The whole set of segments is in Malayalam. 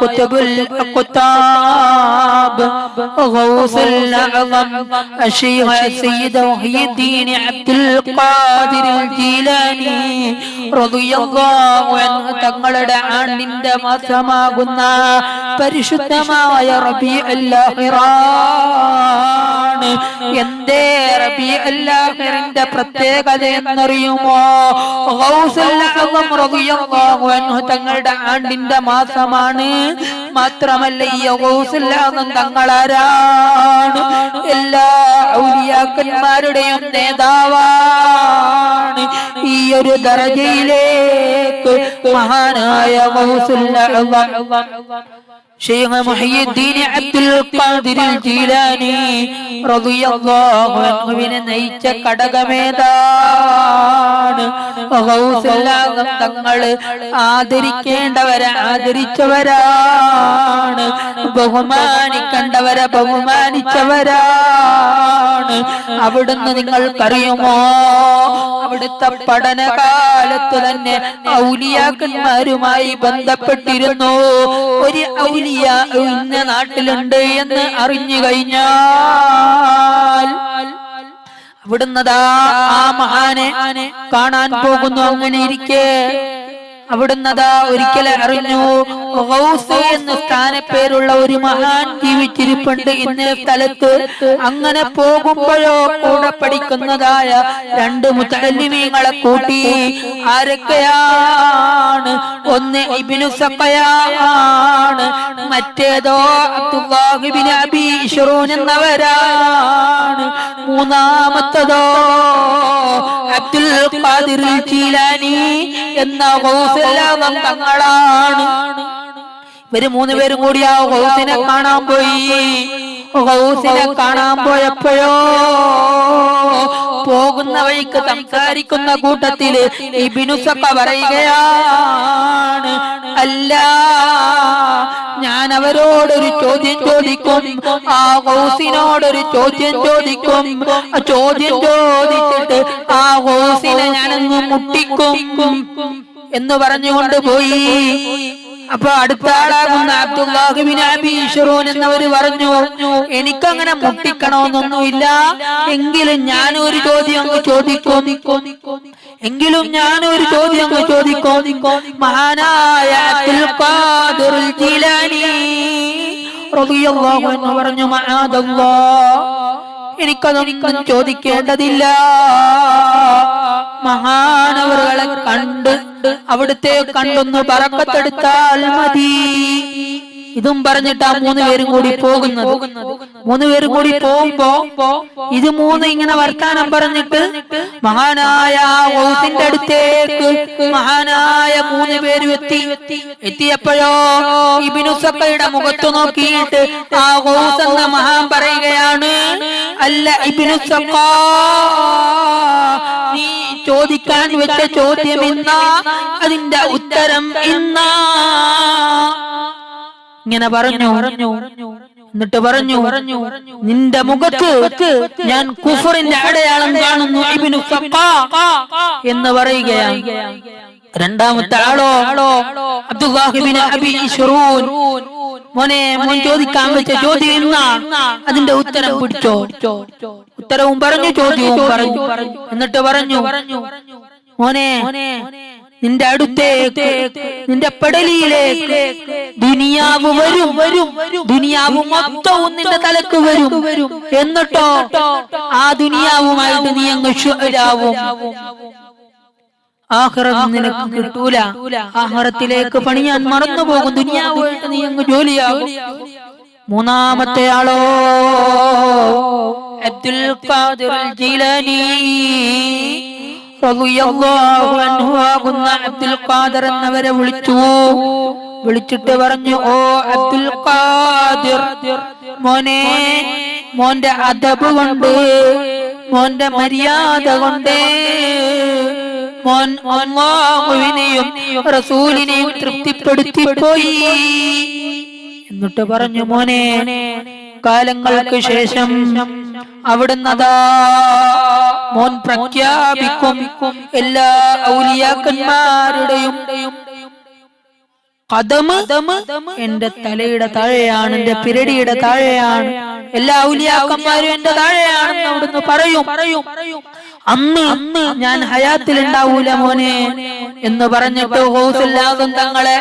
കുത്തുബുൽ കുത്താ. الأقطاب غوث الأعظم الشيخ السيد وحي الدين عبد القادر الجيلاني رضي الله عنه തങ്ങളുടെ ആണ്ടിന്റെ മാസമാകുന്ന പരിശുദ്ധമായ റബി അല്ലാഹിറാണ് എന്തേ റബി അല്ലാഹിറിന്റെ പ്രത്യേകത എന്നറിയുമോ ഗൗസുൽ അഅ്സം റളിയല്ലാഹു അൻഹു തങ്ങളുടെ ആണ്ടിന്റെ മാസമാണ് മാത്രമല്ല ഈ അഅ്സം തങ്ങളാരാണ്? എല്ലാ ഔലിയാക്കന്മാരുടെയും നേതാവാണ്. ഈ ഒരു ദറജയിലേക്ക് മഹാനായ ഷെയ്ഖ് മുഹയ്യിദ്ദീൻ അബ്ദുൽ ഖാദിർ ജീലാനി റളിയല്ലാഹു അൻഹുവിനെ നയിച്ച ഘടകമേതാണ് ഗൗസുല്ലാഹം തങ്ങൾ ആദരിക്കേണ്ടവരെ ആദരിച്ചവരാണ്. ബഹുമാനിക്കേണ്ടവരെ ബഹുമാനിച്ചവരാണ്. അവിടുന്ന് നിങ്ങൾക്കറിയുമോ? അവിടുത്തെ പഠനകാലത്ത് തന്നെ ഔലിയാക്കന്മാരുമായി ബന്ധപ്പെട്ടിരുന്നു. ഒരു ഔലിയ ഇന്ന നാട്ടിലുണ്ട് എന്ന് അറിഞ്ഞു കഴിഞ്ഞാൽ അവിടുന്നതാ ആ മഹാനെ കാണാൻ പോകുന്നു. അങ്ങനെ ഇരിക്കെ അവിടുന്നതാ ഒരിക്കൽ അറിഞ്ഞു. എന്ന സ്ഥാനപ്പേരുള്ള ഒരു മഹാൻ ജീവിച്ചിരിപ്പുണ്ട് ഇന്ന സ്ഥലത്ത്. അങ്ങനെ പോകുമ്പോഴോ കൂടെ പഠിക്കുന്നതായ രണ്ട് മുത്തല്ലിമീങ്ങളെ കൂട്ടി. ആരൊക്കെയാണ്? ഒന്ന് ഇബിനു സഖയാണ് മറ്റേതോ അബ്ദുല്ലാഹിബിൻ അബി എന്നവരാണ്. മൂന്നാമത്തതോ? അബ്ദുൽ ഖാദിർ ജീലാനി എന്ന ഗൗസല്ലാഹം തങ്ങളാണ്. ഇവർ മൂന്ന് പേരും കൂടി ആ ഗൗസിനെ കാണാൻ പോയി. ഗൗസിനെ കാണാൻ പോയപ്പോഴോ പോകുന്ന വഴിക്ക് സംസാരിക്കുന്ന കൂട്ടത്തിൽ സഖ പറയുകയാണ് അല്ല ഞാൻ അവരോടൊരു ചോദ്യം ചോദിക്കും. ആ ഹൗസിനോടൊരു ചോദ്യം ചോദിക്കും. ചോദ്യം ചോദിച്ചിട്ട് ആ ഹൗസിനെ ഞാനങ്ങ് മുട്ടിക്കും. എന്ന് പറഞ്ഞുകൊണ്ട് പോയി. അപ്പൊ അടുത്ത ആളാകുന്ന അബ്ദുല്ലാഹിബിൻ എന്നവർ പറഞ്ഞു എനിക്കങ്ങനെ മുട്ടിക്കണമെന്നൊന്നുമില്ല എങ്കിലും ഞാൻ ഒരു ചോദ്യം അങ്ങ് ചോദിക്കോ. എങ്കിലും ഞാൻ ഒരു ചോദ്യം അങ്ങ് ചോദിക്കും. മഹാനായ ജീലാനി പറഞ്ഞു മഹാദല്ലാഹ് എനിക്കതൊന്നും ചോദിക്കേണ്ടതില്ല. മഹാനവറുകളെ കണ്ട് അവിടുത്തെ കണ്ടൊന്ന് പറക്കത്തെടുത്താൽ മതി. ഇതും പറഞ്ഞിട്ട് ആ മൂന്ന് പേരും കൂടി പോകുന്നത്. മൂന്ന് പേരും കൂടി പോകുമ്പോ ഇത് മൂന്ന് ഇങ്ങനെ വർത്താനം പറഞ്ഞിട്ട് മഹാനായ ഓസിന്റെ അടുത്തേക്ക് മഹാനായ മൂന്ന് പേരും എത്തി. എത്തിയപ്പോഴോ ഇബിനുസക്കയുടെ മുഖത്ത് നോക്കിയിട്ട് ആ ഓസ് എന്ന മഹാൻ പറയുകയാണ് അല്ല ഇബിനുസക്ക നീ ചോദിക്കാൻ വെച്ച ചോദ്യം ഇന്ന അതിന്റെ ഉത്തരം ഇന്ന? ഇങ്ങനെ പറഞ്ഞു. പറഞ്ഞു എന്നിട്ട് പറഞ്ഞു പറഞ്ഞു നിന്റെ മുഖത്ത് ഞാൻ കുഫറിന്റെ അടയാളം കാണുന്നു എന്ന് പറയുകയാണ്. രണ്ടാമത്തെ ആളോ ഇശ്റൂൻ മോനെ മോൻ ചോദിക്കാൻ വെച്ച ചോദ്യം എന്നാ? അതിന്റെ ഉത്തരം പിടിച്ചോ? ഉത്തരവും പറഞ്ഞു ചോദ്യവും പറഞ്ഞു. എന്നിട്ട് പറഞ്ഞു മോനെ നിന്റെ അടുത്തേക്ക് നിന്റെ പടലിയിലേക്ക് ദുനിയാവ് വരും വരും ദുനിയാവ് മൊത്തവും നിന്റെ തലക്ക് വരും വരും എന്നിട്ടോ ആ ദുനിയാവുമായിട്ട് നീ അങ്ങ് ഷുഹരാവും. ആഹ്റം നിനക്ക് കിട്ടൂല. ആഹ്റത്തിലേക്ക് പണിയാൻ മറന്നു പോകും ദുനിയാവുമായിട്ട് നീ അങ്ങ് ജോലിയാകും മൂന്നാമത്തെ ആളോ അബ്ദുൽ ഖാദിർ ജീലാനി. ആകുന്ന അബ്ദുൽ ഖാദിർ എന്നവരെ വിളിച്ചു. വിളിച്ചിട്ട് പറഞ്ഞു ഓ അബ്ദുൽ ഖാദിർ മോനെ മോന്റെ അദബ് കൊണ്ട് മോന്റെ മര്യാദ കൊണ്ട് മോൻ അല്ലാഹുവിനെയും റസൂലിനെയും തൃപ്തിപ്പെടുത്തി പോയി എന്നിട്ട് പറഞ്ഞു മോനെ കാലങ്ങൾക്ക് ശേഷം അവിടുന്നതാ മോൻ പ്രഖ്യാപിക്കും എല്ലാ ഔലിയാക്കന്മാരുടെയും എന്റെ തലയുടെ താഴെയാണ് എന്റെ പിരടിയുടെ താഴെയാണ്. എല്ലാ ഔലിയാക്കന്മാരും എന്റെ താഴെയാണെന്ന് അവിടുന്ന് പറയും. പറയും അന്ന് അന്ന് ഞാൻ ഹയാത്തിൽ ഉണ്ടാവൂല മോനെ എന്ന് പറഞ്ഞിട്ട് ഹൗസില്ലാതും തങ്ങളെ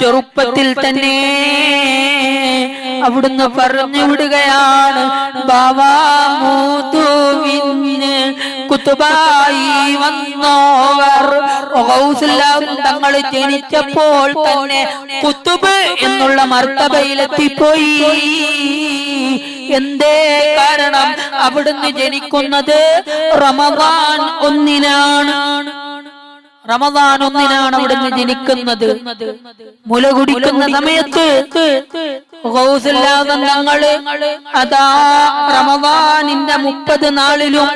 ചെറുപ്പത്തിൽ തന്നെ അവിടുന്ന് പറഞ്ഞു വിടുകയാണ്. കുത്തുബായി വന്നോവർ. തങ്ങൾ ജനിച്ചപ്പോൾ തന്നെ കുത്തുബ് എന്നുള്ള മർത്തബയിലെത്തിപ്പോയി എന്തേ കാരണം അവിടുന്ന് ജനിക്കുന്നത് റമവാൻ ഒന്നിനാണ്. റമദാൻ ഒന്നിനാണ് അവിടുന്ന് ജനിക്കുന്നത്. മുല കുടിക്കുന്ന സമയത്ത് ഞങ്ങൾ അതാ റമദാനിന്റെ മുപ്പത് നാളിലും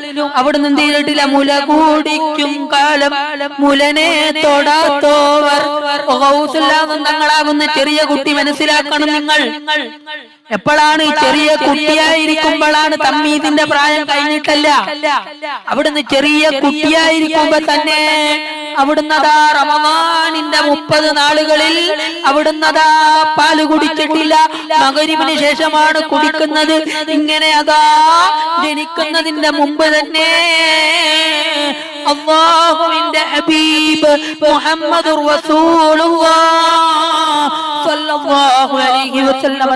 അവിടുന്ന് എന്ത് ചെയ്തിട്ടില്ല? മുല കുടിക്കും കാലം. മുലനെ തൊടാത്തോവർ. ഹൗസില്ലാതെ തങ്ങളാകുന്ന ചെറിയ കുട്ടി മനസ്സിലാക്കണം നിങ്ങൾ. എപ്പോഴാണ് ചെറിയ കുട്ടിയായിരിക്കുമ്പോഴാണ് തമ്മീദിന്റെ പ്രായം കഴിഞ്ഞിട്ടല്ല? അവിടുന്ന് ചെറിയ കുട്ടിയായിരിക്കുമ്പോ തന്നെ അവിടുന്ന് അതാ റമദാനിന്റെ മുപ്പത് നാളുകളിൽ അവിടുന്ന് അതാ പാൽ കുടിച്ചിട്ടില്ല. മകരിവിന് ശേഷമാണ് കുടിക്കുന്നത്. ഇങ്ങനെ അതാ ജനിക്കുന്നതിന്റെ മുമ്പ് തന്നെ അള്ളാഹുവിന്റെ ഹബീബ് മുഹമ്മദ്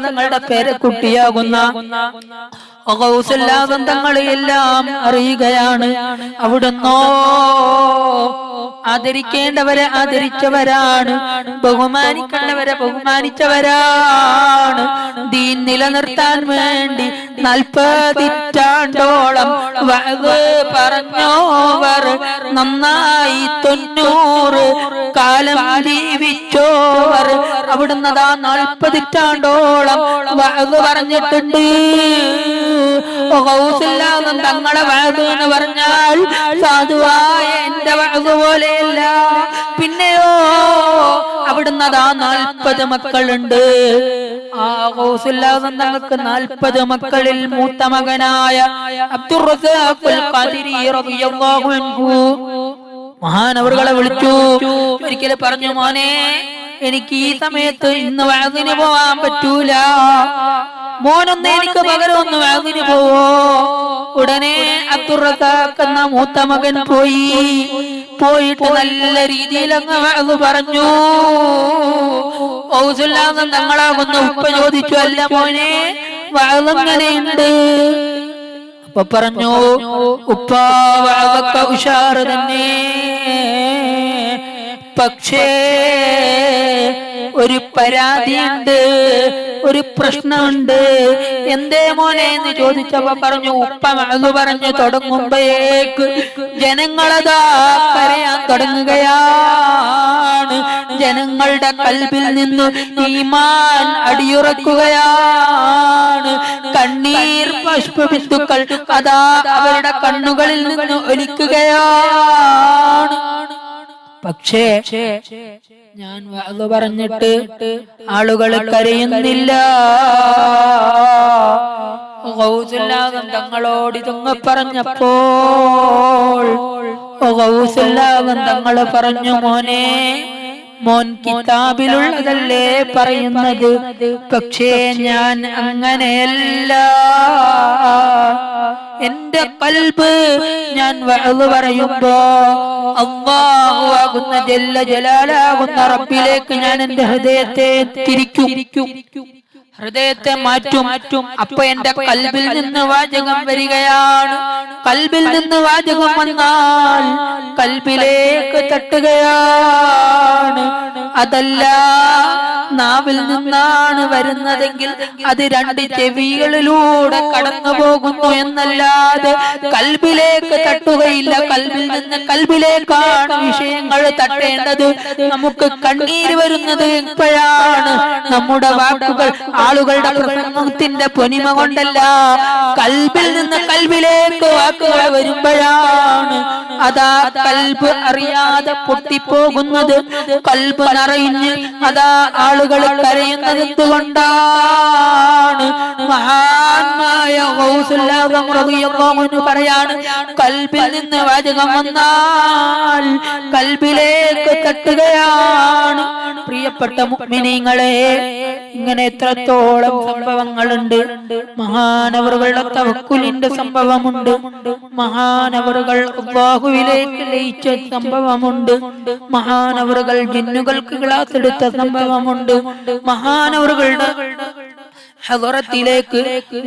തങ്ങളുടെ പേരക്കുട്ടിയാകുന്ന ബന്ധങ്ങളെ എല്ലാം അറിയുകയാണ്. അവിടുന്നോ ആദരിക്കേണ്ടവരെ ആദരിച്ചവരാണ്. ബഹുമാനിക്കേണ്ടവരെ ബഹുമാനിച്ചവരാണ്. ദീൻ നിലനിർത്താൻ വേണ്ടി നാൽപ്പതിറ്റാണ്ടോളം പറഞ്ഞോവർ നന്നായി തൊണ്ണൂറ് കാലം ജീവിച്ചോവർ അവിടുന്ന് അതാ നാൽപ്പതിറ്റാണ്ടോളം വാഗ് പറഞ്ഞിട്ടുണ്ട്. തങ്ങളെ വാഗ് എന്ന് പറഞ്ഞാൽ സാധുവായ എന്റെ വാഗ് പോലെയല്ല. പിന്നെയോ അവിടുന്ന് അതാ നാൽപ്പത് മക്കളുണ്ട്. ആ തങ്ങൾക്ക് നാൽപ്പത് മക്കളിൽ മൂത്ത മകനായ അൻഹു. മഹാനവറുകളെ വിളിച്ചു. ഒരിക്കലും പറഞ്ഞു മോനെ എനിക്ക് ഈ സമയത്ത് ഇന്ന് വഴങ്ങിന് പോവാൻ പറ്റൂല. മോനൊന്ന് എനിക്ക് പകരം ഒന്ന് വഴങ്ങിന് പോവോ ഉടനെ എന്ന മൂത്ത മകൻ പോയി. പോയിട്ട് നല്ല രീതിയിൽ അങ്ങ് പറഞ്ഞു. ഔസുല്ലാന്ന് തങ്ങളാകുന്ന ഉപ്പ ചോദിച്ചു അല്ല മോനെ വളങ്ങനെയുണ്ട് അപ്പൊ പറഞ്ഞു ഉപ്പ വളവൊക്കെ ഉഷാറ് തന്നെ. പക്ഷേ ഒരു പരാതിയുണ്ട് ഒരു പ്രശ്നമുണ്ട്. എന്തേ മോനെ എന്ന് ചോദിച്ചപ്പോ പറഞ്ഞു ഉപ്പ അത് പറഞ്ഞു തുടങ്ങുമ്പോഴേക്ക് ജനങ്ങളതാ കരയാൻ തുടങ്ങുകയാണ്. ജനങ്ങളുടെ കൽവിൽ നിന്ന് ഈമാൻ അടിയുറക്കുകയാണ്. കണ്ണീർ പുഷ്പബിന്ദുക്കൾ അതാ അവരുടെ കണ്ണുകളിൽ നിന്ന് ഒലിക്കുകയാണ്. പക്ഷേ ഞാൻ അത് പറഞ്ഞിട്ട് ആളുകൾ കരയുന്നില്ല. ഗൗസുല്ലാദം തങ്ങളോട് ഇതൊന്ന് പറഞ്ഞപ്പോൾ ഗൗസുല്ലാദം തങ്ങൾ പറഞ്ഞു മോനെ മോൻ കിതാബിലുള്ളതല്ലേ പറയുന്നത്? പക്ഷേ ഞാൻ അങ്ങനെയല്ല. എന്റെ കൽബ് ഞാൻ വളവ് പറയുമ്പോ അള്ളാഹു ആകുന്ന ജല്ല ജലാലാകുന്ന റബ്ബിലേക്ക് ഞാൻ എന്റെ ഹൃദയത്തെ തിരിക്കും. ഹൃദയത്തെ മാറ്റും. അപ്പൊ എന്റെ കൽബിൽ നിന്ന് വാചകം വരികയാണ്. കൽബിൽ നിന്ന് വാചകം വന്നാൽ കൽബിലേക്ക് തട്ടുകയാണ്. അതല്ല നാവിൽ നിന്നാണ് വരുന്നതെങ്കിൽ അത് രണ്ട് ചെവികളിലൂടെ കടന്നു പോകുന്നു എന്നല്ലാതെ കൽബിലേക്ക് തട്ടുകയില്ല. കൽബിൽ നിന്ന് കൽബിലേക്കാണ് വിഷയങ്ങൾ തട്ടേണ്ടത്. നമുക്ക് കണ്ണീര് വരുന്നത് എപ്പോഴാണ്? നമ്മുടെ വാക്കുകൾ ആളുകളുടെ പ്രസംഗത്തിന്റെ പൊനിമ കൊണ്ടല്ല കൽബിൽ നിന്ന് കൽബിലേക്ക് വാക്കുകൾ വരുമ്പോഴാണ് അതാ കൽബ് അറിയാതെ പൊട്ടിപ്പോകുന്നത്. കൽബ് നിറയിഞ്ഞ് അതാ ആളുകൾ കരയുന്നത് എന്തുകൊണ്ടാണ്? മഹാന്മായ പറയാണ് കൽബിൽ നിന്ന് വാചകം വന്നാൽ കൽബിലേക്ക് തട്ടുകയാണ്. പ്രിയപ്പെട്ട മുഅ്മിനീങ്ങളെ ഇങ്ങനെ എത്രത്തോളം സംഭവങ്ങളുണ്ട്. മഹാനവറുകളുടെ തവക്കുലിന്റെ സംഭവമുണ്ട്. മഹാനവറുകൾ ബാഹുവിലേക്ക് ലയിച്ച സംഭവമുണ്ട്. മഹാനവറുകൾ ജിന്നുകൾക്ക് ക്ലാസ് എടുത്ത സംഭവമുണ്ട്. മഹാനവറുകളുടെ ഹദറത്തിലേക്ക്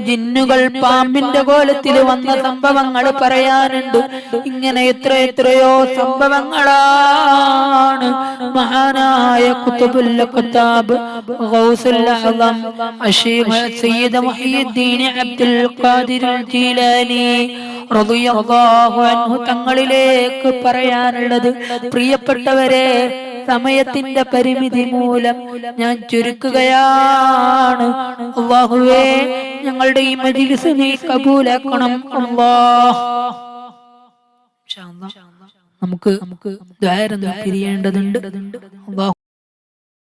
ജിന്നുകൾ പാമ്പിന്റെ കോലത്തിൽ വന്ന സംഭവങ്ങൾ പറയാനുണ്ട്. ഇങ്ങനെ എത്ര എത്രയോ സംഭവങ്ങളാണ്. മഹാനായ കുത്തുബുല്ലാബ് കുത്താബ് സയ്യിദ് അബ്ദുൽ ഖാദിർ ജീലാനി റളിയല്ലാഹു അൻഹു തങ്ങളിലേക്ക് പറയാനുള്ളത് പ്രിയപ്പെട്ടവരെ സമയത്തിന്റെ പരിമിതി മൂലം ഞാൻ ചുരുക്കുകയാണ്. അള്ളാഹുവേ ഞങ്ങളുടെ ഈ മജിലിസ് നീ കബൂലാക്കണം. നമുക്ക് നമുക്ക് പിരിയേണ്ടതുണ്ട്